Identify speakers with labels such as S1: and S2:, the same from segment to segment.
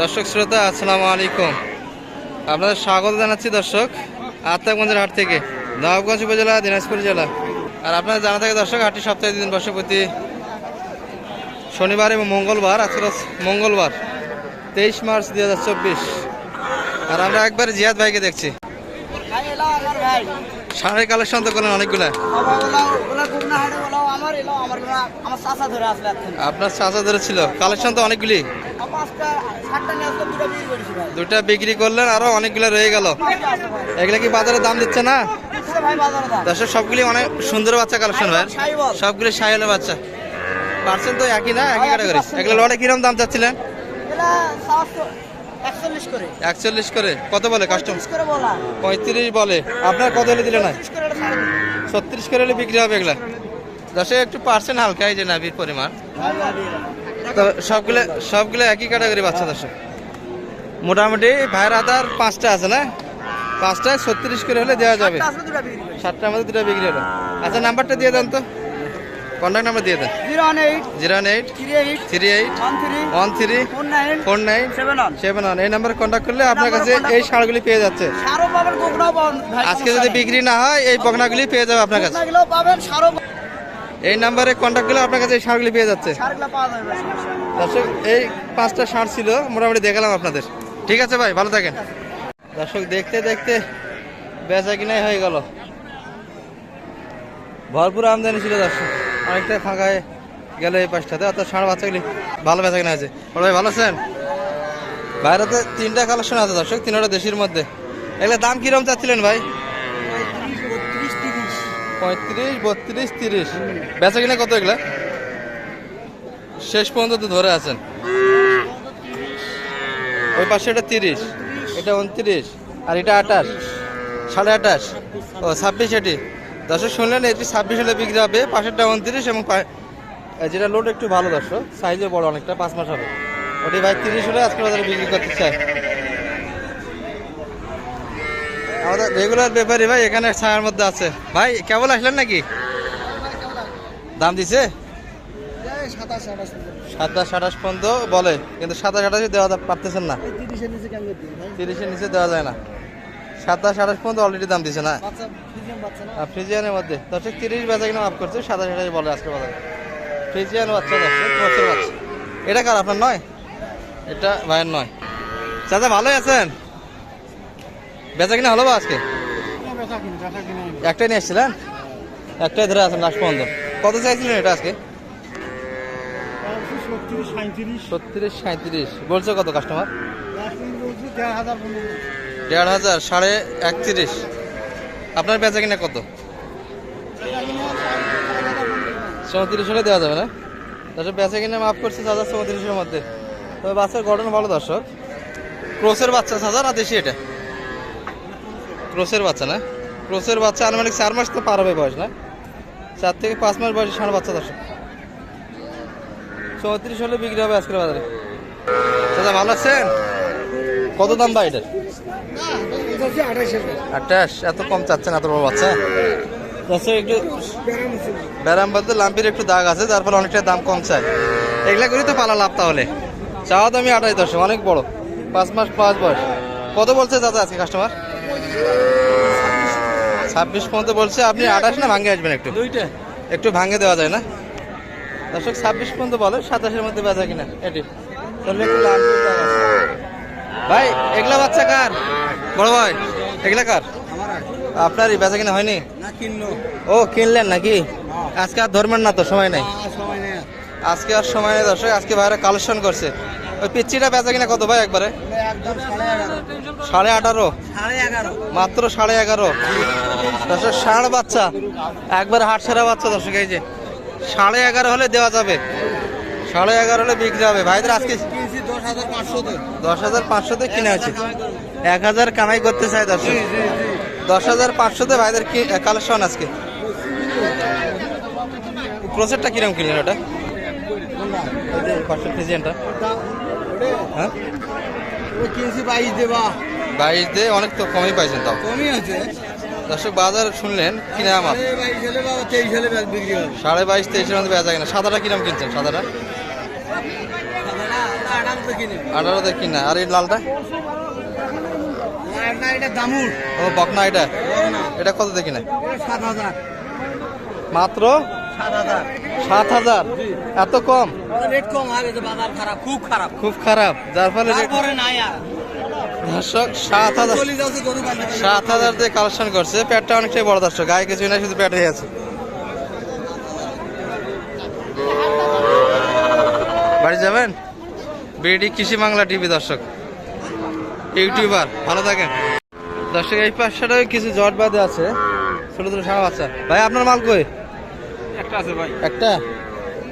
S1: দর্শক শ্রোতা, আসসালামু আলাইকুম। আপনাদের স্বাগত জানাচ্ছি দর্শক, আত্মাগঞ্জের হাট থেকে, নবাবগঞ্জ উপজেলা, দিনাজপুর জেলা। আর আপনারা জানা থাকে দর্শক, হাটটি সপ্তাহে দিন বর্ষ প্রতি শনিবার এবং মঙ্গলবার আজকে মঙ্গলবার, তেইশ মার্চ দুই হাজার চব্বিশ। আর আমরা একবার জিয়াদ ভাইকে দেখছি। ষাঁড়ের কালেকশন তো করলেন অনেকগুলা। আপনার চাচা ধরেছিল, কালেকশন তো অনেকগুলি।
S2: দুটো বিক্রি
S1: করলেন আরও অনেকগুলো রয়ে গেল। এগুলা কি বাজারে দাম দিচ্ছে না? দর্শক সবগুলি অনেক সুন্দর বাচ্চা কালেকশন ভাই। সবগুলি সাইলের বাচ্চা। পার্সেন্ট তো একই না? একই ক্যাটাগরি? এগুলো লড়ে কিরম দাম চাচ্ছিলেন?
S2: একচল্লিশ করে।
S1: কত বলে কাস্টম
S2: তিরিশ করে বলা।
S1: পঁয়ত্রিশ বলে। আপনার কত হলে দিলে না। ছত্রিশ করে হলে বিক্রি হবে এগুলা। দশে একটু পার্সেন্ট হালকা এই যে নাভির পরিমাণ। তো সবগুলো সবগুলো একই ক্যাটাগরি বাচ্চা দর্শক। মোটামুটি ভাইয়ের আদার পাঁচটা আছে না? পাঁচটায় ছত্রিশ করে হলে দেওয়া যাবে। সাতটার মধ্যে দুটো বিক্রি হলো। আচ্ছা নাম্বারটা দিয়ে দেন তো। কন্ট্যাক্ট নাম্বার দিয়ে দেন।
S2: Zero one eight
S1: zero
S2: three eight
S1: three eight
S2: one three four nine seven one.
S1: এই নাম্বারে কন্ট্যাক্ট করলে আপনার কাছে এই সারগুলি পেয়ে যাচ্ছে। আজকে যদি বিক্রি না হয় এই বকনাগুলি পেয়ে যাবে আপনার কাছে। এই নাম্বারে কন্ট্যাক্ট করলে আপনার কাছে এই সারগুলি পেয়ে যাচ্ছে। দর্শক এই পাঁচটা সার ছিল মোটামুটি দেখালাম আপনাদের। ঠিক আছে ভাই ভালো থাকেন। দর্শক দেখতে দেখতে বেচা কিনাই হয়ে গেল। ভরপুর আমদানি ছিল দর্শক। অনেকটা ফাঁকায় গেল এই পাঁচটাতে অর্থাৎ ষাঁড় বাচ্চাগুলি ভালো বেচা কিনা আছে বড় ভাই ভালো আছেন? বাইরেতে তিনটা কালেকশন আছে দর্শক তিনটা দেশের মধ্যে। এগুলো দাম কিরম চাচ্ছিলেন ভাই? পঁয়ত্রিশ, বত্রিশ, তিরিশ। বেচা কিনা কত এগুলা? শেষ পর্যন্ত ধরে আছেন। ওই পাশে এটা তিরিশ, এটা উনত্রিশ, আর এটা আঠাশ, সাড়ে আঠাশ। ও, ছাব্বিশ এটি। দর্শক, শুনলেন এটি ছাব্বিশ হলে বিক্রি হবে, পাশেরটা উনত্রিশ এবং যেটা লোড একটু ভালো দর্শক সাইজে বড় অনেকটা, পাঁচ মাস হবে। ওটি ভাই তিরিশ হলে আজকে বাজারে বিক্রি করতে চাই আমাদের রেগুলার ব্যাপারী ভাই, এখানে ছায়ার মধ্যে আছে। ভাই, কেবল আসলেন নাকি? দাম দিছে?
S2: সাতাশ আঠাশ
S1: পর্যন্ত বলে, কিন্তু সাতাশ আঠাশে দেওয়া পারতেছেন না।
S2: তিরিশের নিচে
S1: দেওয়া যায় না। সাতাশ আঠাশ পর্যন্ত অলরেডি দাম দিছে না। ফ্রিজিয়ানের মধ্যে। দর্শক তিরিশ বেচা কিনা মাফ করছে, সাতাশ আঠাশ বলে আজকে বাজারে ফ্রিজিয়ান বাচ্চা বাচ্চা। এটা কার, আপনার নয়? এটা ভাইয়ের নয়। চাচা, ভালোই আছেন? বেচা কিনা হলো বা আজকে? একটাই নিয়ে এসেছিলেন? একটাই ধরে আছেন লাস্ট পর্যন্ত। কত চাইছিলেন এটা আজকে? ছত্রিশ সাঁত্রিশ বলছে কত কাস্টমার দেড় হাজার সাড়ে একত্রিশ। আপনার বেচা কিনা কত? চৌত্রিশ হলে দেওয়া যাবে না? দর্শক বেচা কিনে মাফ করছে হাজার চৌত্রিশের মধ্যে। তবে বাচ্চার গঠন ভালো দর্শক। ক্রোসের বাচ্চা হাজার আর দেশি এটা? ক্রোসের বাচ্চা না? ক্রোসের বাচ্চা আনুমানিক চার মাস তো পার হবে বয়স, না? চার থেকে পাঁচ মাস বয়সে ষাঁড় বাচ্চা দর্শক। চৌত্রিশ হলে বিক্রি হবে আজকের বাজারে। দাদা ভালো আছেন? কত দাম ভাই এটার আঠাশ। এত কম চাচ্ছেন এত বড় বাচ্চা? একটু ব্যারাম বলতে লাম্পির একটু দাগ আছে, যার ফলে অনেকটা দাম কম চায়। এগুলা করি তো পালা লাভ তাহলে। চাওয়া দামি আঠাশ দশ অনেক বড়। পাঁচ মাস পাঁচ বয়স। কত বলছে দাদা আজকে কাস্টমার ছাব্বিশ পর্যন্ত বলছে আপনি আঠাশ না ভাঙে আসবেন একটু? দুইটা। একটু ভাঙে দেওয়া যায় না? দর্শক ছাব্বিশ পর্যন্ত বলে সাতাশের মধ্যে বেচা কিনা? এটি। ভাই এগুলা বাচ্চা কার? বড় ভাই এগুলা কার? আপনারই বেচা কিনা হয়নি? ও কিনলেন নাকি? আজকে আর ধরবেন না তো সময় নেই। আজকে আর সময় নেই দর্শক আজকে ভাইরা কালেকশন করছে। ওই পিচ্ছিটা বেচা কিনা কত ভাই একবারে?
S2: সাড়ে
S1: আঠারো। মাত্র সাড়ে এগারো। দর্শক, ষাঁড় বাচ্চা। একবার হাট সেরা বাচ্চা দর্শক, এই যে। সাড়ে এগারো হলে দেওয়া যাবে। সাড়ে এগারো হলে বিক্রি হবে। ভাইদের আজকে
S2: দশ হাজার পাঁচশোতে
S1: কিনে আছে। এক হাজার কামাই করতে চাই দর্শক। দশ হাজার পাঁচশোতে ভাইদের কি কালেকশন আজকে? ক্রোসেরটা কিরম কিনলেন ওটা? ফিজিয়ানটা হ্যাঁ?
S2: কিনছি বাইশ দেবা
S1: বাইশ দিয়ে অনেক তো কমই পাইছেন তাও।
S2: কমই আছে।
S1: দর্শক বাজার শুনলেন কিনে আমার।
S2: সাড়ে বাইশ
S1: তেইশের মধ্যে বেচা কিনা। সাদাটা কিরম কিনছেন সাদাটা? আঠারোতে কিনা। আর এই লালটা? ও বকনা এটা। এটা কিনা?
S2: সাত হাজার।
S1: মাত্র
S2: সাত হাজার।
S1: এত কম?
S2: রেট কম গেছে বাজার খারাপ খুব খারাপ।
S1: খুব খারাপ। যার ফলে দর্শক সাত হাজার সাত হাজার দিয়ে কালেকশন করছে। প্যাটটা অনেকটাই বড় দর্শক। গায়ে কিছু না শুধু প্যাট হয়ে আছে। বাড়ি যাবেন? বিডি কৃষি বাংলা টিভি দর্শক। ইউটিউবার। ভালো থাকেন। দর্শক এই পাঁচশোটায় কিছু জট বাদে আছে। ছোট ছোট সারা বাচ্চা। ভাই আপনার মাল কই?
S2: একটা আছে ভাই।
S1: একটা?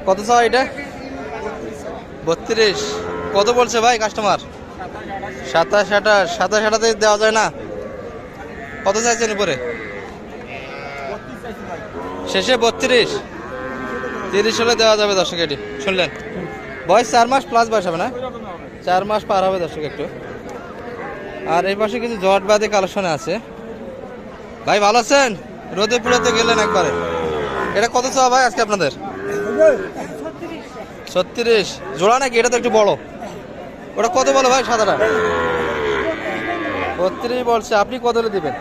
S1: কত চাও এটা? বত্রিশ। কত বলছে ভাই কাস্টমার সাতাশ আঠাশ। সাতাশ আঠাতে দেওয়া যায় না? কত চাইছেন উপরে? শেষে বত্রিশ। তিরিশ হলে দেওয়া যাবে দর্শক এটি। শুনলেন? বয়স চার মাস প্লাস বয়স হবে না? চার মাস পার হবে দর্শক একটু। আর এই পাশে কিছু জট বাদে কালেকশনে আছে। ভাই ভালো আছেন? রোদে পুরোতে গেলেন একবারে। এটা কত চাওয়া ভাই আজকে আপনাদের? ছত্রিশ। জোড়া নাকি? এটা তো একটু বড়। ওটা কত বলো ভাই সাদাটা? বত্রিশ বলছে। আপনি কত হলে দিবেন?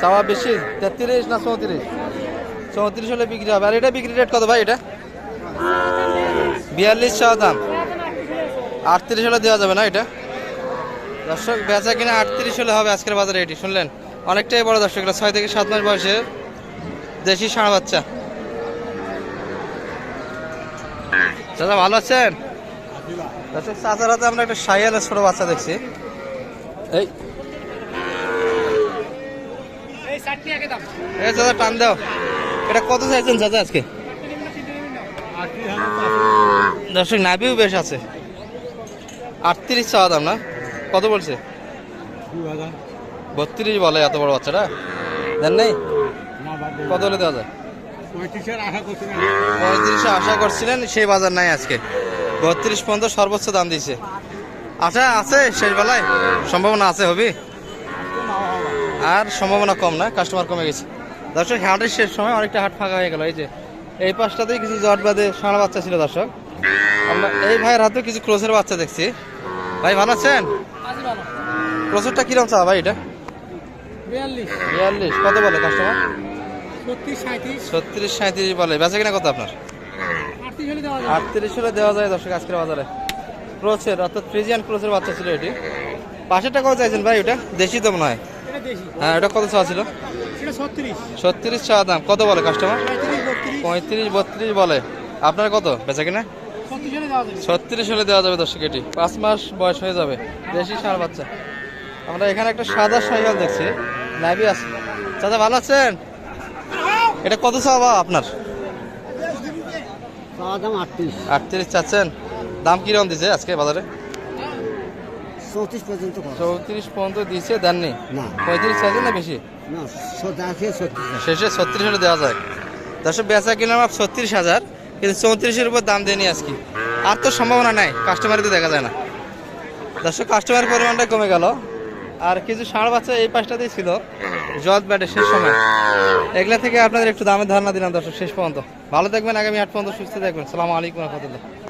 S1: চাওয়া বেশি? তেত্রিশ না চৌত্রিশ? চৌত্রিশ হলে বিক্রি হবে। আর এটা বিক্রি রেট কত ভাই এটা? বিয়াল্লিশ চাওয়া দাম। আটত্রিশ হলে দেওয়া যাবে না এটা? দর্শক, বেচা কিনা আটত্রিশ হলে হবে আজকের বাজারে এটি। শুনলেন? অনেকটাই বড় দর্শক, এটা ছয় থেকে সাত মাস বয়সে দেশি ষাঁড় বাচ্চা। চাচা ভালো আছেন? দর্শক চাচার হাতে আমরা একটা সাইয়ালের ছোট বাচ্চা দেখছি। এই। এই চাচা টান দাও। এটা কত চাইছেন চাচা আজকে? দর্শক নাবিও বেশ আছে। আটত্রিশ চাওয়া দাম না? কত বলছে? বত্রিশ বলে এত বড় বাচ্চাটা। দেন নেই? কত হলে দেওয়া যায়? পঁয়ত্রিশে আশা করছিলেন সেই বাজার নাই আজকে। বত্রিশ পর্যন্ত সর্বোচ্চ দাম দিয়েছে। আশা আছে শেষ বেলায়? সম্ভাবনা আছে হবি? আর সম্ভাবনা কম না কাস্টমার কমে গেছে। দর্শক হাটের শেষ সময় অনেকটা হাট ফাঁকা হয়ে গেল এই যে। এই পাশটাতেই কিছু জট বাদে সাঁড়া বাচ্চা ছিল দর্শক। আমরা এই ভাইয়ের হাতে কিছু ক্রোসের বাচ্চা দেখছি। ভাই ভালো আছেন? ক্রোসেরটা কিরম চা ভাই এটা?
S2: বিয়াল্লিশ।
S1: কত বলে কাস্টমার
S2: ছত্রিশ সাঁত্রিশ
S1: বলে। বেচা কিনা কত আপনার?
S2: আটত্রিশ হলে দেওয়া
S1: যায় দর্শক আজকের বাজারে। ক্রোচের অর্থাৎ ফ্রিজিয়ান ক্রোচের বাচ্চা ছিল এটি। পাশেরটা কত চাইছেন ভাই ওটা? দেশি তো মনে হয়। হ্যাঁ ওটা কত চাওয়া ছিল?
S2: ছত্রিশ।
S1: চাওয়া দাম। কত বলে কাস্টমার
S2: পঁয়ত্রিশ বত্রিশ।
S1: বলে। আপনার কত? বেচা কিনা?
S2: ছত্রিশ হলে দেওয়া যাবে।
S1: দর্শক এটি। পাঁচ মাস বয়স হয়ে যাবে। দেশি ষাঁড় বাচ্চা। আমরা এখানে একটা সাদা সাইকেল দেখছি। নাবি আছে। চাচা ভালো আছেন? এটা কত চাওয়া আপনার?
S2: দাম আটত্রিশ।
S1: আটত্রিশ চাচ্ছেন। দাম কীরকম দিছে আজকে বাজারে?
S2: চৌত্রিশ পর্যন্ত
S1: চৌত্রিশ পর্যন্ত দিয়েছে দেননি?
S2: না।
S1: পঁয়ত্রিশ চাইছেন না বেশি? শেষে ছত্রিশ হলে দেওয়া যায়। দর্শক বেচা কিনা আমার ছত্রিশ হাজার কিন্তু চৌত্রিশের উপর দাম দেয়নি আজকে। আর তো সম্ভাবনা নাই কাস্টমারই তো দেখা যায় না। দর্শক কাস্টমারের পরিমাণটা কমে গেল। আর কিছু ষাঁড় বাচ্চা এই পাশটাতেই ছিল। জজ ব্যাটে শেষ সময়। এগুলা থেকে আপনাদের একটু দামের ধারণা দিলাম দর্শক, শেষ পর্যন্ত। ভালো থাকবেন, আগামী আট পর্যন্ত সুস্থ থাকবেন। সালাম আলাইকুম রহমতুল্লাহ।